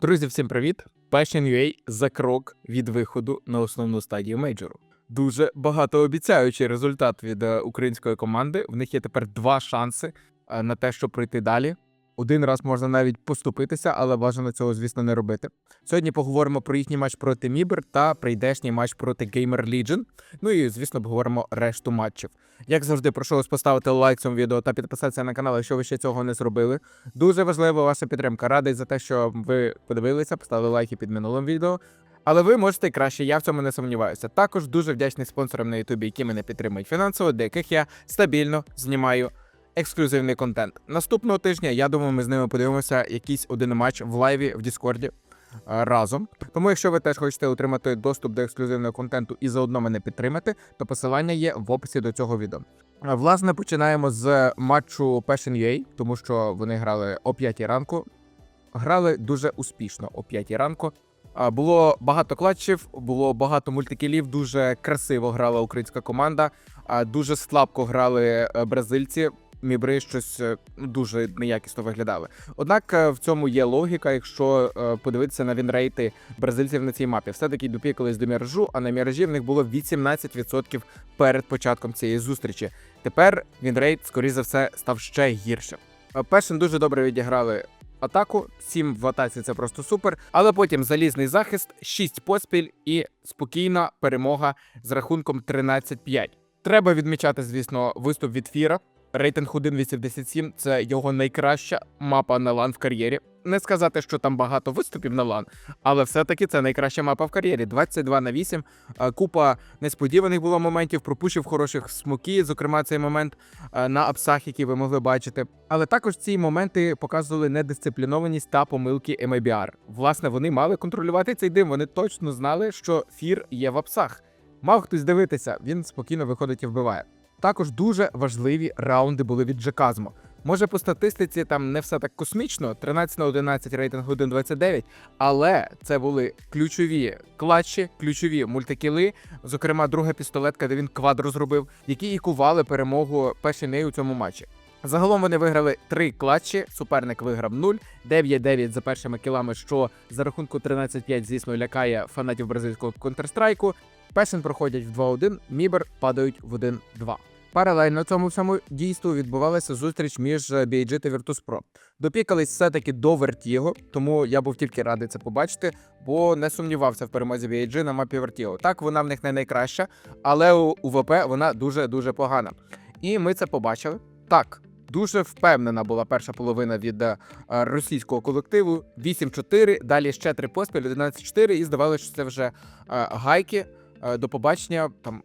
Друзі, всім привіт! Passion.ua за крок від виходу на основну стадію мейджору. Дуже багатообіцяючий результат від е, української команди. В них є тепер два шанси е, на те, щоб пройти далі. Один раз можна навіть поступитися, але бажано цього, звісно, не робити. Сьогодні поговоримо про їхній матч проти Мібер та прийдешній матч проти Gamer Legion. Ну і, звісно, поговоримо решту матчів. Як завжди, прошу вас поставити лайк цьому відео та підписатися на канал, якщо ви ще цього не зробили. Дуже важлива ваша підтримка. Радий за те, що ви подивилися, поставили лайки під минулим відео. Але ви можете краще, я в цьому не сумніваюся. Також дуже вдячний спонсорам на Ютубі, які мене підтримують фінансово, для яких я стабільно знімаю ексклюзивний контент. Наступного тижня я думаю, ми з ними подивимося якийсь один матч в лайві в Діскорді е, разом. Тому, якщо ви теж хочете отримати доступ до ексклюзивного контенту і заодно мене підтримати, то посилання є в описі до цього відео. Е, Власне, починаємо з матчу Passion UA, тому що вони грали о 5 ранку. Грали дуже успішно о 5 ранку. А, Було багато клатчів, було багато мультикілів. Дуже красиво грала українська команда. Дуже слабко грали е, бразильці. Мібри щось е, ну, дуже неякісно виглядали. Однак е, в цьому є логіка, якщо е, подивитися на вінрейти бразильців на цій мапі. Все-таки допікались до міражу, а на міражі в них було 18% перед початком цієї зустрічі. Тепер вінрейт, скоріш за все, став ще гіршим. Пешен дуже добре відіграли атаку. 7 в атаці це просто супер. Але потім залізний захист, 6 поспіль і спокійна перемога з рахунком 13-5. Треба відмічати, звісно, виступ від Фіра. Рейтинг 1.87 – це його найкраща мапа на лан в кар'єрі. Не сказати, що там багато виступів на лан, але все-таки це найкраща мапа в кар'єрі. 22 на 8. Е, Купа несподіваних було моментів, пропущив хороших смокі, зокрема, цей момент на апсах, які ви могли бачити. Але також ці моменти показували недисциплінованість та помилки MIBR. Власне, вони мали контролювати цей дим. Вони точно знали, що фір є в апсах. Мав хтось дивитися, він спокійно виходить і вбиває. Також дуже важливі раунди були від Джеказмо. Може, по статистиці там не все так космічно, 13 на 11 рейтинг 1.29, але це були ключові клатчі, ключові мультикіли. Зокрема, друга пістолетка, де він квадро зробив, які і кували перемогу Пешіней у цьому матчі. Загалом вони виграли три клатчі. Суперник виграв 0, 9-9 за першими кілами, що за рахунку 13-5, звісно, лякає фанатів бразильського Counter-Strike. Пешен проходять в 2-1, Мібер падають в 1-2. Паралельно цьому всьому дійству відбувалася зустріч між е, BG та Virtus.pro. Допікались все-таки до Vertigo, тому я був тільки радий це побачити, бо не сумнівався в перемозі BG на мапі Vertigo. Так, вона в них не найкраща, але у УВП вона дуже-дуже погана. І ми це побачили. Так, дуже впевнена була перша половина від е, російського колективу. 8-4, далі ще три поспіль, 11-4, і здавалося, що це вже е, гайки. До побачення там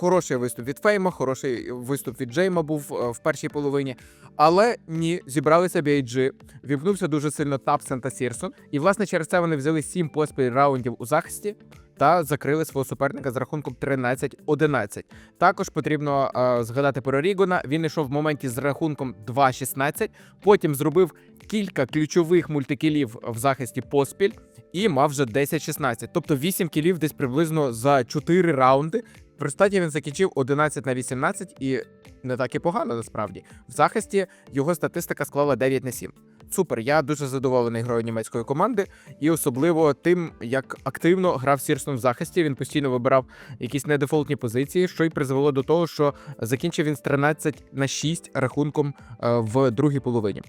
Хороший виступ від Фейма, хороший виступ від Джейма був е, в першій половині. Але ні, зібралися BIG, вімкнувся дуже сильно Тапсен та Сірсон. І, власне, через це вони взяли сім поспіль раундів у захисті та закрили свого суперника з рахунком 13-11. Також потрібно е, згадати про Рігона. Він йшов в моменті з рахунком 2-16, потім зробив кілька ключових мультикілів в захисті поспіль і мав вже 10-16. Тобто 8 кілів десь приблизно за 4 раунди. В результаті він закінчив 11 на 18 і не так і погано насправді. В захисті його статистика склала 9 на 7. Супер, я дуже задоволений грою німецької команди, і особливо тим, як активно грав Сірсон в захисті. Він постійно вибирав якісь недефолтні позиції, що й призвело до того, що закінчив він з 13 на 6 рахунком е, в другій половині.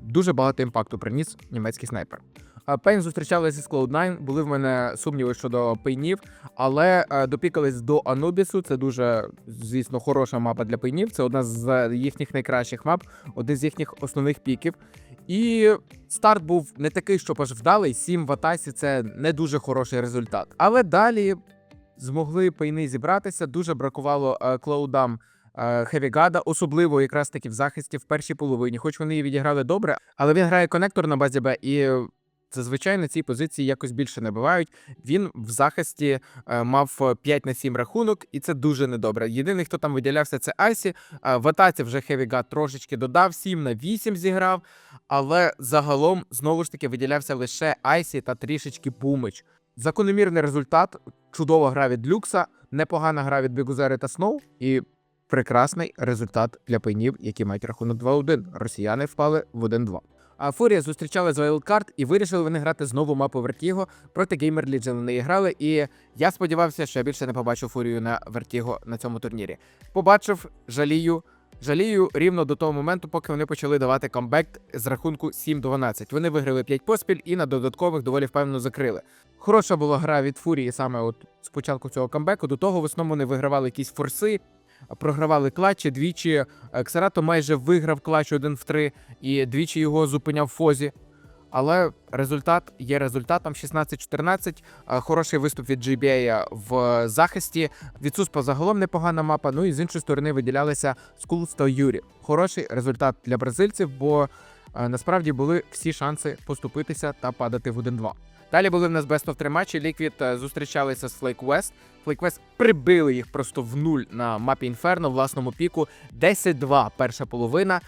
Дуже багато імпакту приніс німецький снайпер. А Пейн зустрічалися з Cloud9, були в мене сумніви щодо пейнів, але е, допікались до Анубісу. Це дуже, звісно, хороша мапа для пейнів. Це одна з їхніх найкращих мап, один з їхніх основних піків. І старт був не такий, щоб аж вдалий. 7 в атасі це не дуже хороший результат. Але далі змогли пейни зібратися. Дуже бракувало е, клоудам. е, Хевігада, особливо якраз таки в захисті в першій половині, хоч вони і відіграли добре, але він грає конектор на базі Б, і зазвичай на цій позиції якось більше не бувають. Він в захисті е, мав 5 на 7 рахунок, і це дуже недобре. Єдиний, хто там виділявся, це Айсі. Е, В атаці вже Хевігад трошечки додав, 7 на 8 зіграв. Але загалом знову ж таки виділявся лише Айсі та трішечки Пумич. Закономірний результат, чудова гра від Люкса, непогана гра від Бігузери та Сноу і прекрасний результат для пейнів, які мають рахунок 2-1. Росіяни впали в 1-2. А Фурія зустрічали з Wildcard і вирішили вони грати знову мапу Vertigo. Проти Gamer Legion вони грали, і я сподівався, що я більше не побачу Фурію на Vertigo на цьому турнірі. Побачив, жалію. Жалію рівно до того моменту, поки вони почали давати камбек з рахунку 7-12. Вони виграли 5 поспіль і на додаткових доволі впевнено закрили. Хороша була гра від Фурії саме от з цього камбеку. До того в основному вони вигравали якісь форси, програвали клатчі. Двічі е, Ксарато майже виграв клатч 1 в 3 і двічі його зупиняв Фозі. Але результат є результатом 16-14. Е, Хороший виступ від GBA в захисті. Від загалом непогана мапа. Ну і з іншої сторони виділялися Скулс та Юрі. Хороший результат для бразильців, бо е, насправді були всі шанси поступитися та падати в 1-2. Далі були в нас Best of 3 матчі. Е, зустрічалися з Flake West. Flake West прибили їх просто в нуль на мапі Інферно власному піку. 10-2 перша половина.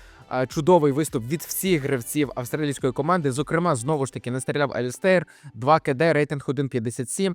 Чудовий виступ від всіх гравців австралійської команди. Зокрема, знову ж таки не стріляв Алістейр, 2 КД, рейтинг 1.57,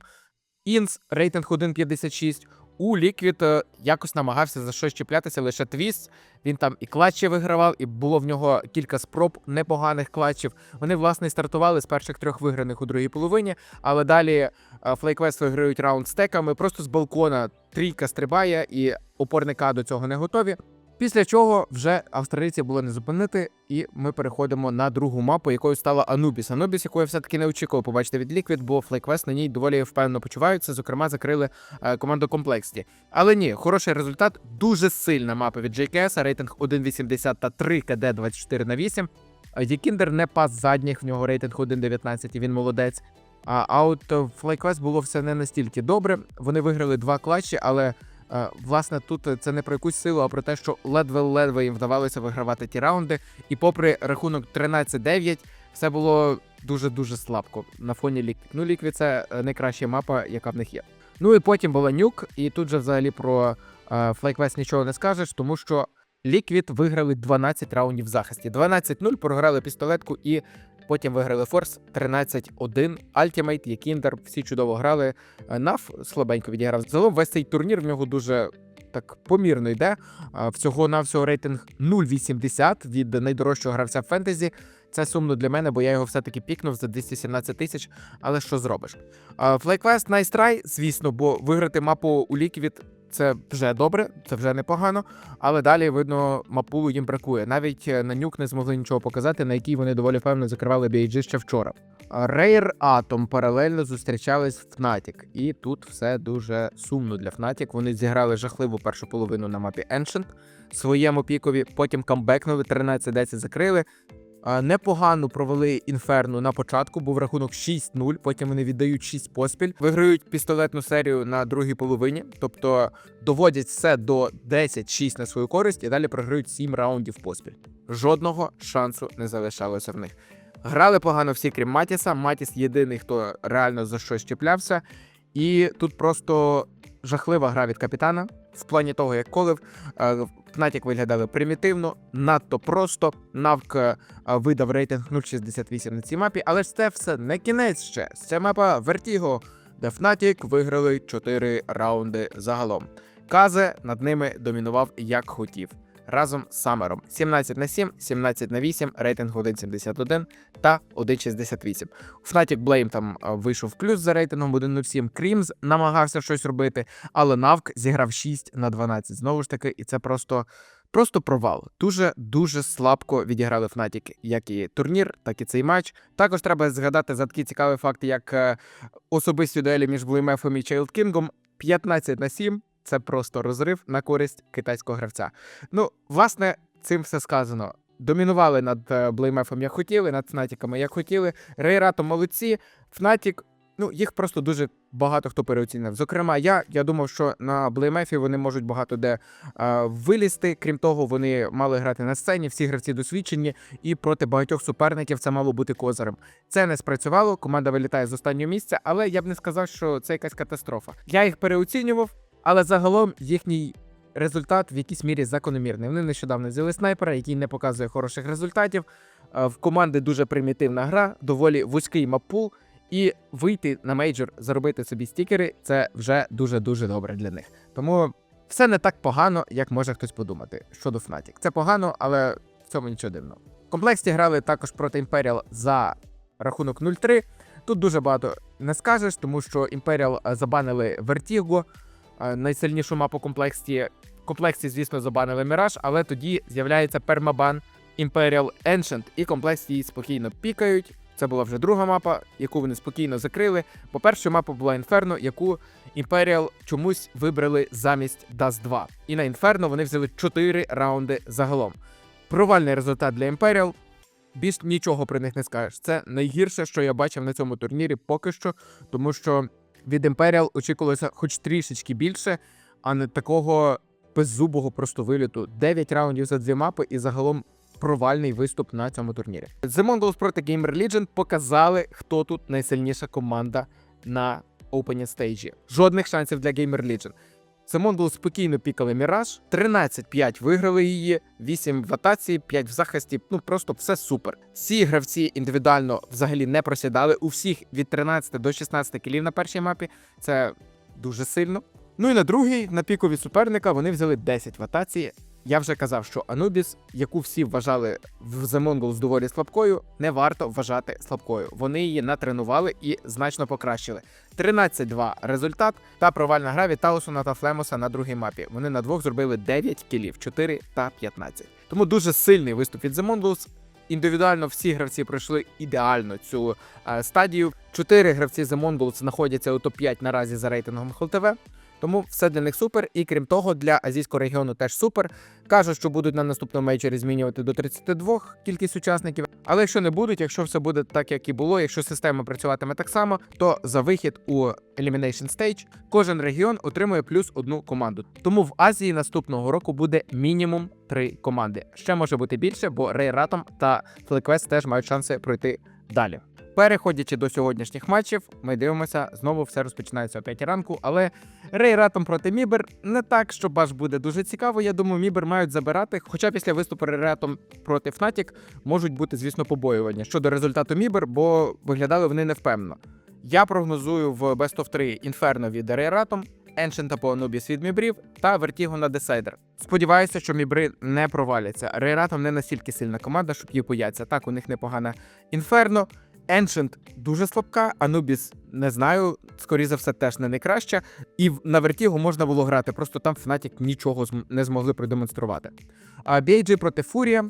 Інс, рейтинг 1.56. У Ліквід е, якось намагався за щось чіплятися лише твіст. Він там і клатчі вигравав, і було в нього кілька спроб непоганих клатчів. Вони, власне, стартували з перших трьох виграних у другій половині, але далі Флейквест виграють раунд стеками. Просто з балкона трійка стрибає, і опорника до цього не готові. Після чого вже австралійці було не зупинити, і ми переходимо на другу мапу, якою стала Анубіс. Анубіс, яку я все-таки не очікував побачити від Liquid, бо FlyQuest на ній доволі впевнено почуваються. Зокрема, закрили е, команду Complexity. Але ні, хороший результат. Дуже сильна мапа від JKS, рейтинг 1.80 та 3 КД 24 на 8. Дікіндер не пас задніх, в нього рейтинг 1.19, і він молодець. А, от FlyQuest було все не настільки добре. Вони виграли два клатчі, але е, власне тут це не про якусь силу, а про те, що ледве-ледве їм вдавалося вигравати ті раунди. І попри рахунок 13-9, все було дуже-дуже слабко на фоні ліквід. Ну, ліквід — це е, найкраща мапа, яка в них є. Ну і потім була нюк, і тут же взагалі про Флейквест нічого не скажеш, тому що Liquid виграли 12 раундів в захисті. 12-0 програли пістолетку і потім виграли Форс 13-1. Ультимейт, Якіндер, всі чудово грали. Е, Нав слабенько відіграв. Загалом весь цей турнір в нього дуже так помірно йде. Всього на всього рейтинг 0,80 від найдорожчого гравця фентезі. Це сумно для мене, бо я його все-таки пікнув за 217 тисяч. Але що зробиш? Nice Try, звісно, бо виграти мапу у Liquid це вже добре, це вже непогано. Але далі, видно, мапулу їм бракує. Навіть е, на нюк не змогли нічого показати, на якій вони доволі впевнено закривали BG ще вчора. Rare Atom паралельно зустрічались в Fnatic. І тут все дуже сумно для Fnatic. Вони зіграли жахливу першу половину на мапі Ancient своєму пікові, потім камбекнули, 13-10 закрили. Непогано провели інферно на початку, був рахунок 6-0, потім вони віддають 6 поспіль, виграють пістолетну серію на другій половині, тобто доводять все до 10-6 на свою користь і далі програють 7 раундів поспіль. Жодного шансу не залишалося в них. Грали погано всі, крім Матіса. Матіс єдиний, хто реально за щось чіплявся. І тут просто жахлива гра від капітана в плані того, як колив. Фнатік Fnatic виглядали примітивно, надто просто. Навк е, видав рейтинг 0.68 на цій мапі, але ж це все не кінець ще. Це мапа Vertigo, де Фнатік виграли 4 раунди загалом. Казе над ними домінував як хотів. Разом з Самером 17 на 7, 17 на 8, рейтинг 1.71 та 1.68. У Fnatic Blame там вийшов в плюс за рейтингом 1.07. Крімс намагався щось робити, але Навк зіграв 6 на 12. Знову ж таки, і це просто. Просто провал. Дуже дуже слабко відіграли Fnatic як і турнір, так і цей матч. Також треба згадати за такий цікавий факт, як е, особисті дуелі між Блеймефом і Чайлд Кінгом 15 на 7. Це просто розрив на користь китайського гравця. Ну, власне, цим все сказано. Домінували над Блеймефом як хотіли, над Фнатіками як хотіли. Рейратом молодці. Фнатік, ну їх просто дуже багато хто переоцінив. Зокрема, я, я думав, що на Блеймефі вони можуть багато де е, вилізти. Крім того, вони мали грати на сцені, всі гравці досвідчені, і проти багатьох суперників це мало бути козирем. Це не спрацювало. Команда вилітає з останнього місця, але я б не сказав, що це якась катастрофа. Я їх переоцінював. Але загалом їхній результат в якійсь мірі закономірний. Вони нещодавно взяли снайпера, який не показує хороших результатів. Е, В команди дуже примітивна гра, доволі вузький маппул. І вийти на мейджор, заробити собі стікери це вже дуже дуже добре для них. Тому все не так погано, як може хтось подумати щодо Fnatic. Це погано, але в цьому нічого дивного. Комплексті грали також проти Imperial за рахунок 0-3. Тут дуже багато не скажеш, тому що Imperial е, забанили Vertigo, найсильнішу мапу комплексті. В комплексті, звісно, забанили Mirage, але тоді з'являється пермабан Imperial Ancient, і комплексті її спокійно пікають. Це була вже друга мапа, яку вони спокійно закрили. Бо перша мапа була Inferno, яку Imperial чомусь вибрали замість Dust 2. І на Inferno вони взяли 4 раунди загалом. Провальний результат для Imperial. Більш нічого про них не скажеш. Це найгірше, що я бачив на цьому турнірі поки що, тому що від Imperial очікувалося хоч трішечки більше, а не такого беззубого просто виліту. 9 раундів за дві мапи і загалом провальний виступ на цьому турнірі. The Mongols проти Gamer Legion показали, хто тут найсильніша команда на Open стейджі. Жодних шансів для Gamer Legion. The Mongols спокійно пікали Міраж, 13-5 виграли її, 8 в атаці, 5 в захисті. Ну просто все супер. Всі гравці індивідуально взагалі не просідали. У всіх від 13 до 16 кілів на першій мапі. Це дуже сильно. Ну і на другій, на пікові суперника, вони взяли 10 в атаці. Я вже казав, що Анубіс, яку всі вважали в The Mongols доволі слабкою, не варто вважати слабкою. Вони її натренували і значно покращили. 13-2 результат та провальна гра від Таусона та Флемоса на другій мапі. Вони на двох зробили 9 кілів, 4 та 15. Тому дуже сильний виступ від The Mongols. Індивідуально всі гравці пройшли ідеально цю е, стадію. Чотири гравці The Mongols знаходяться у топ-5 наразі за рейтингом ХЛТВ. Тому все для них супер. І крім того, для азійського регіону теж супер. Кажуть, що будуть на наступному мейджорі змінювати до 32 кількість учасників. Але якщо не будуть, якщо все буде так, як і було, якщо система працюватиме так само, то за вихід у Elimination Stage кожен регіон отримує плюс одну команду. Тому в Азії наступного року буде мінімум три команди. Ще може бути більше, бо Рей Ратом та FlyQuest теж мають шанси пройти далі. Переходячи до сьогоднішніх матчів, ми дивимося, знову все розпочинається о 5 ранку, але Рей Ратом проти Мібер не так, що аж буде дуже цікаво. Я думаю, Мібер мають забирати. Хоча після виступу Рей Ратом проти Fnatic можуть бути, звісно, побоювання щодо результату Мібер, бо виглядали вони невпевнено. Я прогнозую в Best of 3 Inferno від Рей Ратом, Ancient по Anubis від Мібрів та Vertigo на Decider. Сподіваюся, що Мібри не проваляться. Рей Ратом не настільки сильна команда, щоб її бояться. Так, у них непогана Inferno. Ancient дуже слабка, Anubis не знаю, скоріше за все, теж не найкраща. І на Vertigo можна було грати, просто там Fnatic нічого не змогли продемонструвати. А BG проти Фурія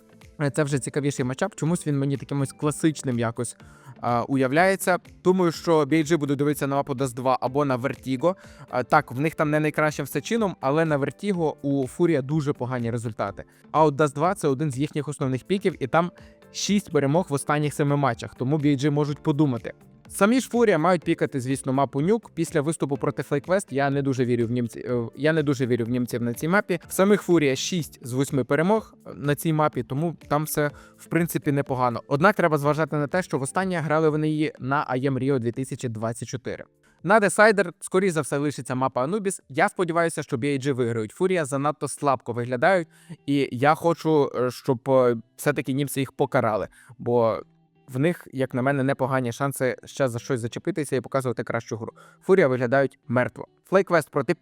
це вже цікавіший матчап. Чомусь він мені таким ось класичним якось а, уявляється. Думаю, що BG буде дивитися на мапу Dust 2 або на Vertigo. А, так, в них там не найкращим все чином, але на Vertigo у Фурія дуже погані результати. А от Dust 2 це один з їхніх основних піків, і там 6 перемог в останніх 7 матчах, тому BG можуть подумати. Самі ж Фурія мають пікати, звісно, мапу нюк. Після виступу проти FlyQuest я не дуже вірю в німці. е, Я не дуже вірю в німців на цій мапі. В самих Фурія 6 з 8 перемог е, на цій мапі, тому там все в принципі непогано. Однак треба зважати на те, що востаннє грали вони її на IEM Rio 2024. На Decider, скоріше за все, лишиться мапа Anubis. Я сподіваюся, що BAG виграють. Фурія занадто слабко виглядають, і я хочу, е, щоб е, все-таки німці їх покарали. Бо в них, як на мене, непогані шанси ще за щось зачепитися і показувати кращу гру. Фурія виглядають мертво. FlyQuest проти.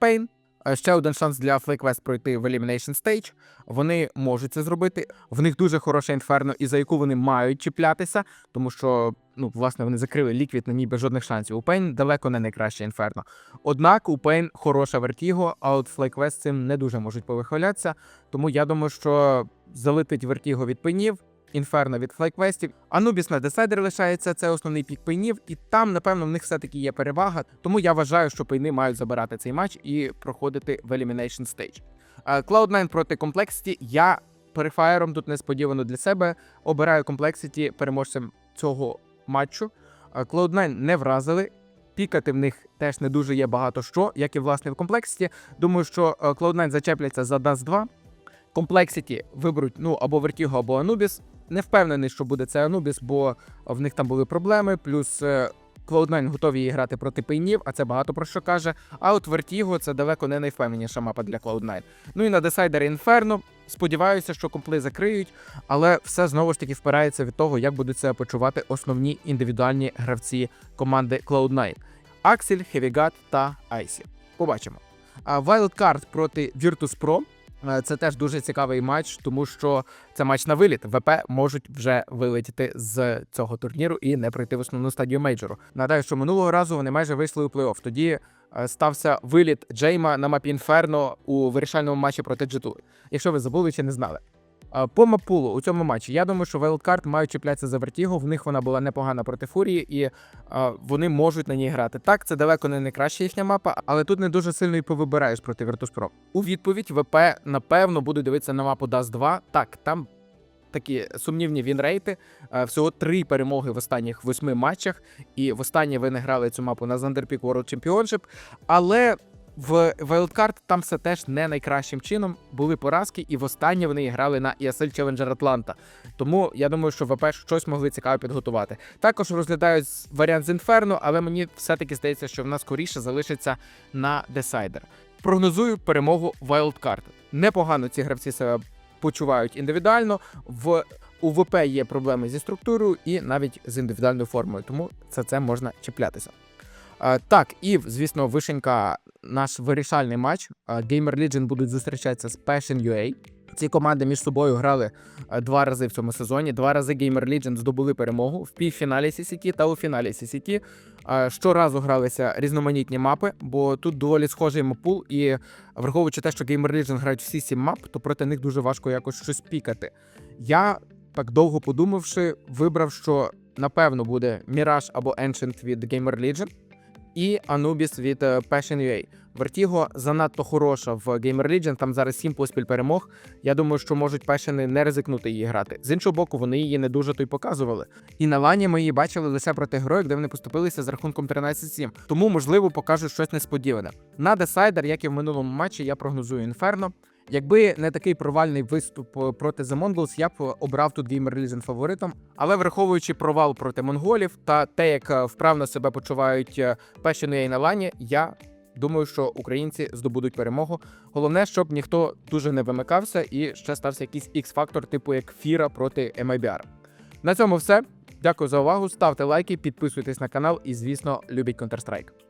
Е, Ще один шанс для FlyQuest пройти в Elimination Stage. Вони можуть це зробити. В них дуже хороша інферно, і за яку вони мають чіплятися, тому що ну, власне вони закрили ліквід на ній без жодних шансів. У Pain далеко не найкраще інферно. Однак у Pain хороша Vertigo, а от FlyQuest цим не дуже можуть повихвалятися. Тому я думаю, що залетить Vertigo від пейнів, Інферно від флайквестів. Анубіс на Decider лишається, це основний пік пейнів, і там, напевно, в них все-таки є перевага. Тому я вважаю, що пейни мають забирати цей матч і проходити в Elimination Stage. Е, Cloud9 проти Complexity. Я перефаєром тут несподівано для себе обираю Complexity переможцем цього матчу. Е, Cloud9 не вразили. Пікати в них теж не дуже є багато що, як і власне в Complexity. Думаю, що е, Cloud9 зачепляться за Dust 2. Complexity виберуть ну або Vertigo, або Anubis. Не впевнений, що буде це Anubis, бо в них там були проблеми. Плюс е, Cloud9 готові грати проти пейнів, а це багато про що каже. А от Vertigo це далеко не найвпевненіша мапа для Cloud9. Ну і на Decider Inferno. Сподіваюся, що компли закриють, але все знову ж таки впирається від того, як будуть себе почувати основні індивідуальні гравці команди Cloud9. Аксель, Хевігат та Айсі. Побачимо. Wildcard проти Virtus Pro. Е, Це теж дуже цікавий матч, тому що це матч на виліт. ВП можуть вже вилетіти з цього турніру і не пройти в основну стадію мейджору. Нагадаю, що минулого разу вони майже вийшли у плей-офф. Тоді стався виліт Джейма на мапі Інферно у вирішальному матчі проти G2, якщо ви забули чи не знали. Е, По мапулу у цьому матчі я думаю, що Wildcard мають чіплятися за вертігу. В них вона була непогана проти фурії, і е, вони можуть на ній грати. Так, це далеко не найкраща їхня мапа, але тут не дуже сильно і повибираєш проти Virtus.pro. У відповідь ВП напевно буде дивитися на мапу Dust 2. Так, там такі сумнівні вінрейти. Е, Всього три перемоги в останніх восьми матчах. І в останнє вони грали цю мапу на Zanderpeak World Championship. Але в Wildcard там все теж не найкращим чином. Були поразки, і востаннє вони грали на ESL Challenger Atlanta. Тому я думаю, що ВП щось могли цікаве підготувати. Також розглядають варіант з Inferno, але мені все-таки здається, що в нас скоріше залишиться на Decider. Прогнозую перемогу Wildcard. Непогано ці гравці себе почувають індивідуально. В у ВП є проблеми зі структурою і навіть з індивідуальною формою, тому за це можна чіплятися. Е, так, і звісно, вишенька, наш вирішальний матч. Е, Gamer Legion будуть зустрічатися з Passion UA. Ці команди між собою грали е, два рази в цьому сезоні. Два рази Gamer Legion здобули перемогу в півфіналі CCT та у фіналі CCT. Е, Щоразу гралися різноманітні мапи, бо тут доволі схожий мапул, і враховуючи те, що Gamer Legion грають всі сім мап, то проти них дуже важко якось щось пікати. Я так довго подумавши, вибрав, що напевно буде Mirage або Ancient від Gamer Legion і Anubis від е, Passion UA. Vertigo занадто хороша в Gamer Legion, там зараз сім поспіль перемог. Я думаю, що можуть Passion не ризикнути її грати. З іншого боку, вони її не дуже то й показували. І на лані ми її бачили лише проти героїк, де вони поступилися з рахунком 13-7. Тому, можливо, покажуть щось несподіване. На Decider, як і в минулому матчі, я прогнозую Inferno. Якби не такий провальний виступ е, проти The Mongols, я б обрав тут Gamer Legion фаворитом. Але враховуючи провал проти монголів та те, як е, вправно себе почувають е, Passion UA на лані, я думаю, що українці здобудуть перемогу. Головне, щоб ніхто дуже не вимикався і ще стався якийсь X-фактор, типу як Фіра проти MIBR. На цьому все. Дякую за увагу. Ставте лайки, підписуйтесь на канал і, звісно, любіть Counter-Strike.